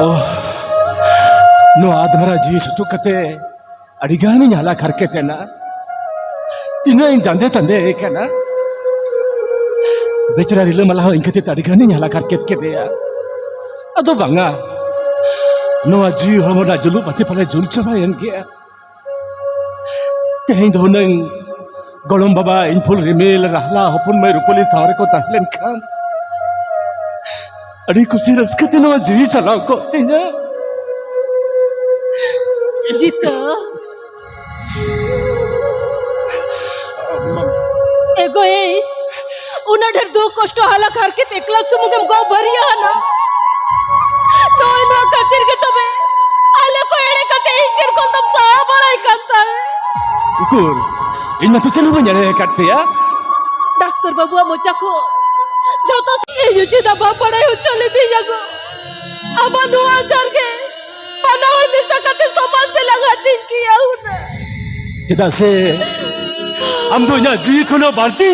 आदमरा जी सुतु कते अड़ीगानी हाला करके बेचरा रिल मला इंकते हाला करके के जुलू पति पले जुल चबा यन गया तेहें दोनंग गोलम बाबा इन फुल रिमेल रहला हपुन मैं रुपली सारे को खान अरे कुछ रस्कते ना जी चलाओ को तिना জিতা এগো এই উনাদের দুঃখ কষ্ট হালা খারকে একলা সুমুকে গাও ভরিয়া না নয় নয় খাতির কে তবে আলে কো এড়ে কাতে ইকের কন্দম সাহা বড়াই কাতা কুকুর ইন্না তো চলু বঞ্জারে কাটপিয়া ডাক্তার বাবু আমো চাকো ᱡᱷᱚᱛᱚ ᱪᱮᱫᱟᱜ ᱵᱟᱢ ᱵᱟᱲᱟᱭ ᱦᱚᱪᱚ ᱞᱤᱫᱤᱧᱟ ᱠᱚ ᱟᱵᱟᱨ ᱱᱚᱣᱟ ᱟᱡᱟᱨ ᱜᱮ ᱵᱟᱱᱟ ᱦᱚᱲ ᱢᱮᱥᱟ ᱠᱟᱛᱮ ᱥᱚᱢᱟᱱ ᱛᱮ ᱞᱟᱜᱟᱴᱤᱧ ᱠᱮᱭᱟ ᱩᱱᱟ ᱪᱮᱫᱟᱜ ᱥᱮ ᱟᱢ ᱫᱚ ᱤᱧᱟᱹᱜ ᱡᱤᱣᱤ ᱠᱷᱚᱱᱟᱜ ᱵᱟᱹᱲᱛᱤ